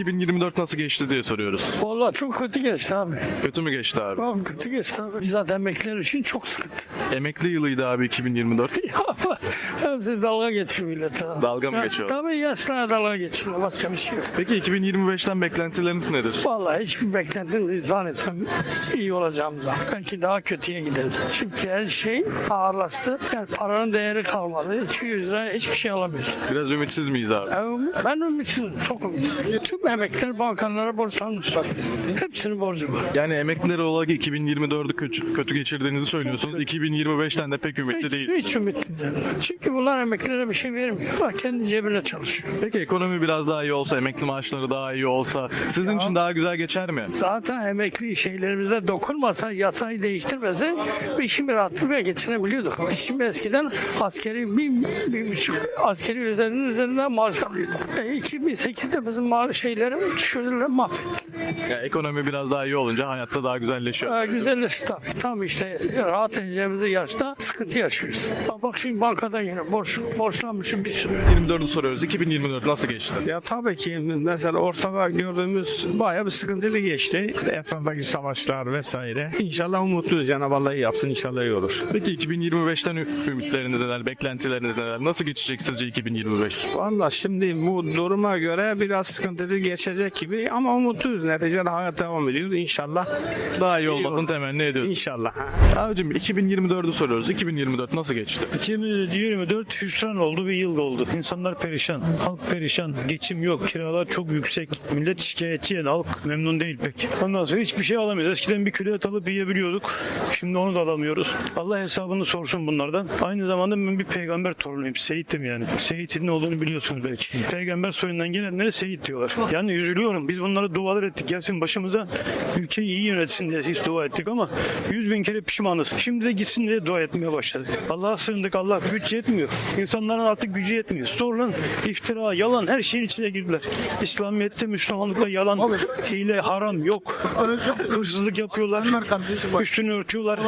2024 nasıl geçti diye soruyoruz. Vallahi çok kötü geçti abi. Kötü mü geçti abi? Abi kötü geçti abi. Zaten emekliler için çok sıkıntı. Emekli yılıydı abi 2024. Ya hepsi dalga geçiyor millet. ha. Dalga mı Ya, geçiyor? Tabii yaşlılar dalga geçiyor. Başka bir şey yok. Peki 2025'ten beklentileriniz nedir? Vallahi hiçbir beklentim zannetmem iyi olacağımıza. Belki daha kötüye gideriz. Çünkü her şey ağırlaştı. Yani paranın değeri kalmadı. 200 lira hiçbir şey alamıyorsun. Biraz ümitsiz miyiz abi? Yani ben ümitsizim, çok ümitsizim. Tüm emekliler bankalara borçlanmışlar. Hepsinin borcu var. Yani emekliler olarak 2024'ü kötü, kötü geçirdiğinizi söylüyorsunuz. 2025'ten de pek ümitli değil. hiç ümitli değilim. Çünkü bunlar emeklilere bir şey vermiyor. Bak kendi cebine çalışıyor. Peki ekonomi biraz daha iyi olsa, emekli maaşları daha iyi olsa sizin için daha güzel geçer mi? Zaten emekli şeylerimize dokunmasa, yasayı değiştirmese bir şimdi rahatlıkla geçinebiliyorduk. Biz Şimdi eskiden askeri bir, bir buçuk askeri üzerinin üzerinden maaş alıyorduk. E, 2008'de bizim maaş şeylerim düşürdüler mahvetti. Ya ekonomi biraz daha iyi olunca hayatta daha güzelleşiyor. E, güzelleşti tabii. Tam işte rahat edeceğimiz yaşta sıkıntı yaşıyoruz. Bak şimdi bankada yine borç, borçlanmışım bir sürü. 24'ü soruyoruz. 2024 nasıl geçti? Ya tabii ki mesela ortada gördüğümüz bayağı bir sıkıntılı geçti. Etraftaki savaşlar vesaire. İnşallah umutluyuz. Cenab-ı Allah iyi yapsın. İnşallah iyi olur. Peki 2025'ten ü- ümitleriniz neler, beklentileriniz neler? Nasıl geçecek sizce 2025? Valla şimdi bu duruma göre biraz sıkıntılı geçecek gibi ama umutluyuz. Neticede hayat devam ediyor. İnşallah. Daha iyi olmasını temenni ediyoruz. İnşallah. Abicim 2024'ü soruyoruz. 2024 nasıl geçti? 2024 hüsran oldu bir yıl oldu. İnsanlar perişan. Halk perişan. Geçim yok. Kiralar çok yüksek. Millet şikayetçi yani. Halk memnun değil pek. Ondan sonra hiçbir şey alamıyoruz. Eskiden bir kilo et alıp yiyebiliyorduk. Şimdi onu da alamıyoruz. Allah hesabını sorsun bunlardan. Aynı zamanda ben bir peygamber torunuyum. Seyit'im yani. Seyit'in ne olduğunu biliyorsunuz belki. Peygamber soyundan gelenlere Seyit diyorlar. Yani üzülüyorum. Biz bunlara dualar ettik. Gelsin başımıza ülkeyi iyi yönetsin diye hiç dua ettik ama yüz bin kere pişmanız. Şimdi de gitsin diye dua etmeye başladık. Allah'a sığındık. Allah güç yetmiyor. İnsanların artık gücü yetmiyor. Zorlan, iftira, yalan her şeyin içine girdiler. İslamiyet'te, Müslümanlıkta yalan, hile, haram yok. Hırsızlık yapıyorlar. Üstünü örtüyorlar.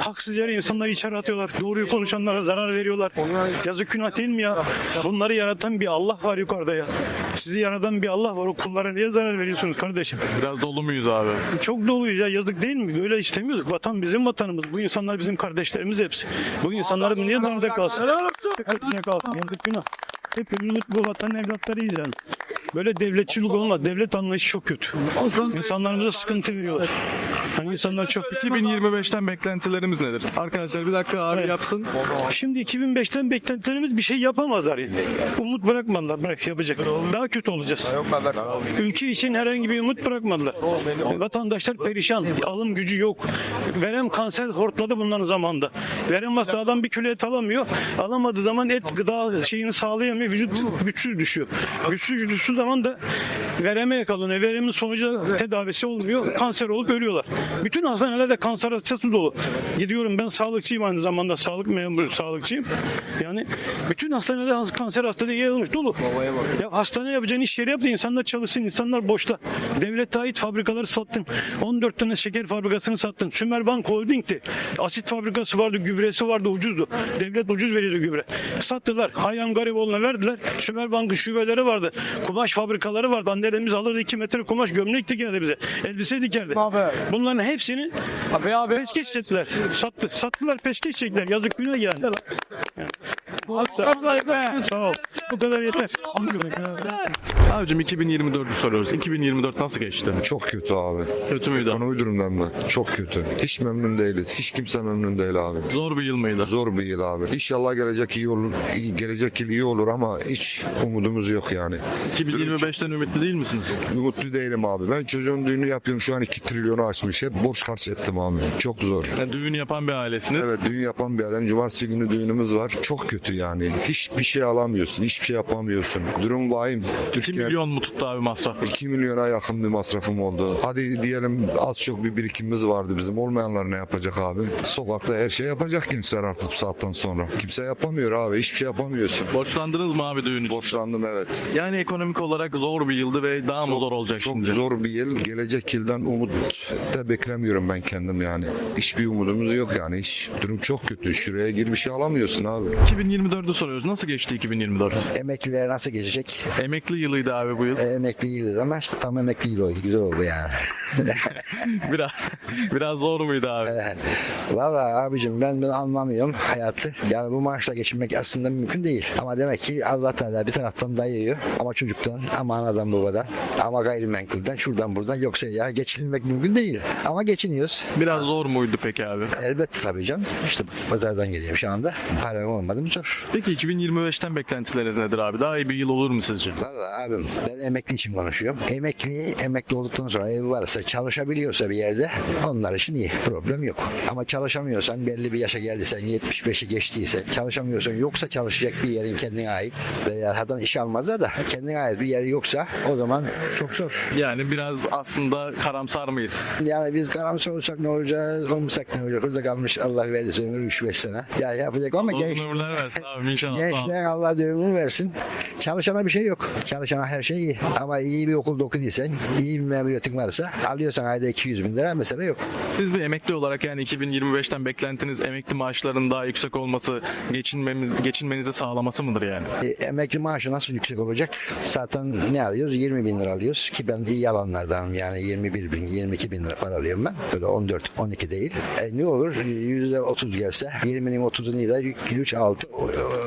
Haksız yere insanları içeri atıyorlar. Doğruyu konuşanlara zarar veriyorlar. Yazık günah değil mi ya? Bunları yaratan bir Allah var yukarıda ya. Sizi yaratan bir Allah var. O kullara niye zarar veriyorsunuz kardeşim? Biraz dolu muyuz abi? Çok doluyuz ya yazık değil mi? Böyle istemiyorduk. Vatan bizim vatanımız. Bu insanlar bizim kardeşlerimiz hepsi. Bu insanlar niye nerede kalsın? Hepsine kalsın. Yazık günah. Hepimiz bu vatanın evlatlarıyız yani. Böyle devletçilik olmaz. Devlet anlayışı çok kötü. İnsanlarımıza sıkıntı veriyorlar. Yani insanlar çok 2025'ten beklentilerimiz nedir? Arkadaşlar bir dakika abi Evet. yapsın. Şimdi 2005'ten beklentilerimiz bir şey yapamazlar yani. Umut bırakmadılar. Bırak yapacak. Daha kötü olacağız. Ülke için herhangi bir umut bırakmadılar. Vatandaşlar perişan. Alım gücü yok. Verem kanser hortladı bunların zamanında. Verem hasta adam bir kilo et alamıyor. Alamadığı zaman et gıda şeyini sağlayamıyor. Vücut güçsüz düşüyor. Güçsüz düştüğü zaman da vereme yakalanıyor. Veremin sonucu tedavisi olmuyor. Kanser olup ölüyorlar. Bütün hastanelerde kanser hastası dolu. Gidiyorum ben sağlıkçıyım aynı zamanda. Sağlık memuru sağlıkçıyım. Yani bütün hastanede has- kanser hastalığı yayılmış dolu. Ya hastane yapacağın iş yeri yaptı. insanlar çalışsın. insanlar boşta. Devlete ait fabrikaları sattın. 14 tane şeker fabrikasını sattın. Sümerbank Holding'ti. Asit fabrikası vardı, gübresi vardı, ucuzdu. Devlet ucuz veriyordu gübre. Sattılar. Hayyan Gariboğlu'na verdiler. Sümerbank'ın şubeleri vardı. Kumaş fabrikaları vardı. Annelerimiz alırdı 2 metre kumaş gömlek dikerdi bize. Elbise dikerdi. Bunların hepsini peşkeş ettiler. Sattı. Sattılar peşkeş çektiler. Yazık günah yani. Yani. Sağ ol. Bu kadar yeter. Abicim 2024'ü soruyoruz. 2024 nasıl geçti? Çok kötü abi. Kötü müydü? Ekonomi durumdan da çok kötü. Hiç memnun değiliz. Hiç kimse memnun değil abi. Zor bir yıl mıydı? Zor bir yıl abi. İnşallah gelecek iyi olur. iyi- gelecek yıl iyi olur ama hiç umudumuz yok yani. 2025'ten ümitli değil misiniz? Mutlu değilim abi. Ben çocuğun düğünü yapıyorum. Şu an 2 trilyonu açmış. Hep borç harç ettim abi. Çok zor. Yani düğün yapan bir ailesiniz. Evet düğün yapan bir adam. Cumartesi günü düğünümüz var. Çok kötü yani. Hiçbir şey alamıyorsun. Hiçbir şey yapamıyorsun. Durum vahim. 2 Türkiye milyon mu tuttu abi masraf? 2 milyona yakın bir masrafım oldu. Hadi diyelim az çok bir birikimimiz vardı bizim. Olmayanlar ne yapacak abi? Sokakta her şey yapacak gençler artık bu saatten sonra. Kimse yapamıyor abi. Hiçbir şey yapamıyorsun. Borçlandınız mı abi düğün için? Borçlandım evet. Yani ekonomik olarak zor bir yıldı ve daha mı zor olacak Çok şimdi? zor bir yıl. Gelecek yıldan umut da beklemiyorum ben kendim yani. Hiçbir umudumuz yok yani. Hiç, durum çok kötü. Şuraya gir bir şey alamıyorsun abi. 2024'ü soruyoruz. Nasıl geçti 2024? Emekliler nasıl geçecek? Emekli yılıydı abi bu yıl. E, emekli yılı ama işte tam emekli yılı oldu. Güzel oldu yani. Biraz biraz zor muydu abi? Evet. Valla abicim ben bunu anlamıyorum hayatı. Yani bu maaşla geçinmek aslında mümkün değil. Ama demek ki Allah Teala bir taraftan dayıyor. Ama çocuktan, ama anadan babadan, ama gayrimenkulden, şuradan buradan. Yoksa ya geçinmek mümkün değil. Ama geçiniyoruz. Biraz zor muydu peki abi? Elbette tabii canım. İşte pazardan geliyorum şu anda. Param olmadı mı zor. Peki 2025'ten beklentileriniz nedir abi? Daha iyi bir yıl olur mu sizce? Valla abim ben emekli için konuşuyorum. Emekli, emekli olduktan sonra evi varsa çalışabiliyorsa bir yerde onlar için iyi. Problem yok. Ama çalışamıyorsan belli bir yaşa geldiysen 75'i geçtiyse çalışamıyorsan yoksa çalışacak bir yerin kendine ait veya zaten iş almazlar da kendine ait bir yer yoksa o zaman çok zor. Yani biraz aslında karamsar mıyız? Yani biz karamsar olsak ne olacak, olmasak ne olacak? Orada kalmış Allah verdiyse ömür 3-5 sene. Ya yapacak ama Uzun genç, ömürler versin abi inşallah. Gençler Allah ömrünü versin dersin. Çalışana bir şey yok. Çalışana her şey iyi. Ama iyi bir okulda okuduysan, iyi bir memuriyetin varsa alıyorsan ayda 200 bin lira mesela yok. Siz bir emekli olarak yani 2025'ten beklentiniz emekli maaşların daha yüksek olması, geçinmemiz, geçinmenizi sağlaması mıdır yani? E, emekli maaşı nasıl yüksek olacak? Zaten ne alıyoruz? 20 bin lira alıyoruz. Ki ben iyi alanlardanım yani 21 bin, 22 bin lira para alıyorum ben. Böyle 14, 12 değil. E, ne olur? Yüzde 30 gelse 20'nin 30'unu da 3, 6,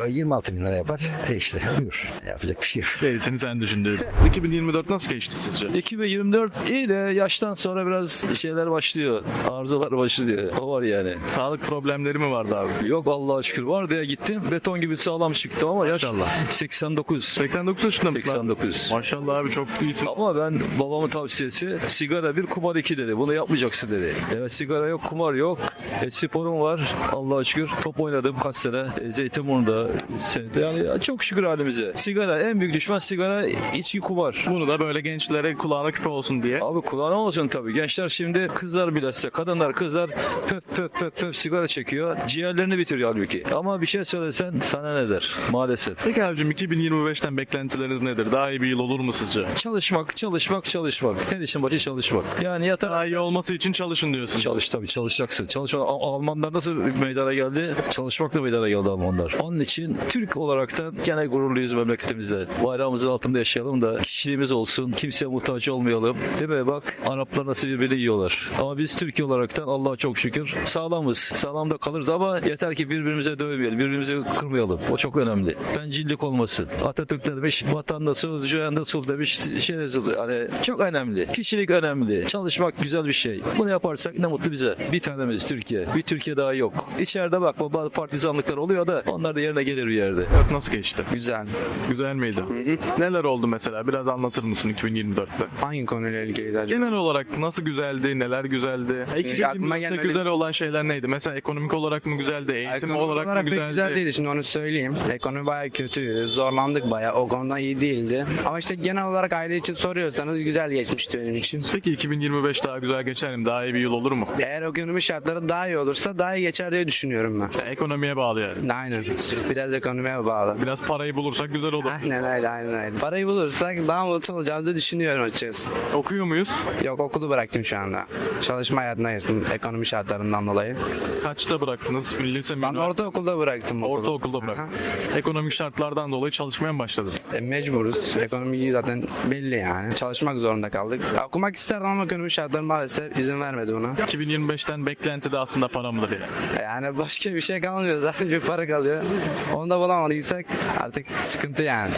26 bin lira yapar. E işte buyur. Yapacak bir şey yok. Gerisini sen düşün diyorsun. 2024 nasıl geçti sizce? 2024 iyi de yaştan sonra biraz şeyler başlıyor. Arızalar başlıyor. O var yani. Sağlık problemleri mi vardı abi? Yok Allah'a şükür var diye gittim. Beton gibi sağlam çıktım ama yaş Maşallah. 89. 89 yaşında mısın? 89. Maşallah abi çok iyisin. Ama ben babamın tavsiyesi sigara bir kumar iki dedi. Bunu yapmayacaksın dedi. Evet sigara yok kumar yok. E, sporum var Allah'a şükür. Top oynadım kaç sene. E, Zeytinburnu'da. Yani ya çok şükür halimize. Sigara en büyük düşman sigara içki kumar. Bunu da böyle gençlere kulağına küpe olsun diye. Abi kulağına olsun tabii. Gençler şimdi kızlar bilhassa kadınlar kızlar pöp pöp pöp pöp sigara çekiyor. Ciğerlerini bitiriyor halbuki. Ama bir şey söylesen sana ne der maalesef. Peki abicim 2025'ten beklentileriniz nedir? Daha iyi bir yıl olur mu sizce? Çalışmak, çalışmak, çalışmak. Her işin başı çalışmak. Yani yatar Daha iyi olması için çalışın diyorsun. Çalış tabii çalışacaksın. Çalışma Al- Almanlar nasıl meydana geldi? Çalışmakla meydana geldi Almanlar. Onun için Türk olaraktan gene gururluyuz memleketimizde. Bayrağımızın altında yaşayalım da kişiliğimiz olsun. Kimseye muhtaç olmayalım. Değil mi? Bak Araplar nasıl birbirini yiyorlar. Ama biz Türkiye olaraktan Allah'a çok şükür sağlamız. Sağlam da kalırız ama yeter ki birbirimize dövmeyelim. Birbirimizi kırmayalım. O çok önemli. Bencillik olmasın. Atatürk ne demiş? Vatan nasıl, cühen nasıl demiş. Şey nasıl. Hani çok önemli. Kişilik önemli. Çalışmak güzel bir şey. Bunu yaparsak ne mutlu bize. Bir tanemiz Türkiye. Bir Türkiye daha yok. İçeride bakma bazı partizanlıklar oluyor da onlar da yerine gelir bir yerde. Evet, nasıl geçti? Güzel. Güzel miydi? Neler oldu mesela? Biraz anlatır mısın 2024'te? Hangi konuyla ilgiliydi acaba? Genel olarak nasıl güzeldi, neler güzeldi? Şimdi aklıma 2024'te gelmedi. güzel olan şeyler neydi? Mesela ekonomik olarak mı güzeldi, eğitim Ekonomik olarak, mı pek güzeldi? güzel değildi şimdi onu söyleyeyim. Ekonomi bayağı kötüydü. Zorlandık bayağı. O konuda iyi değildi. Ama işte genel olarak aile için soruyorsanız güzel geçmişti benim için. Peki 2025 daha güzel geçer mi? Daha iyi bir yıl olur mu? Eğer ekonomi şartları daha iyi olursa daha iyi geçer diye düşünüyorum ben. Ekonomiye bağlı yani. Aynen. Biraz ekonomiye bağlı. Biraz parayı bulursak güzel olur. Aynen öyle aynen öyle. Parayı bulursak daha mutlu olacağımızı düşünüyorum açıkçası. Okuyor muyuz? Yok okulu bıraktım şu anda. Çalışma hayatına girdim ekonomi şartlarından dolayı. Kaçta bıraktınız? Lise mi? Ben üniversite? ortaokulda bıraktım okulu. Ortaokulda bıraktım. Ekonomik şartlardan dolayı çalışmaya mı başladın? E, mecburuz. Ekonomi zaten belli yani. Çalışmak zorunda kaldık. Okumak isterdim ama ekonomi şartları maalesef izin vermedi buna. 2025'ten beklenti de aslında para mıdır yani? Yani başka bir şey kalmıyor zaten bir para kalıyor. Onu da bulamadıysak artık sıkıntı yani. down.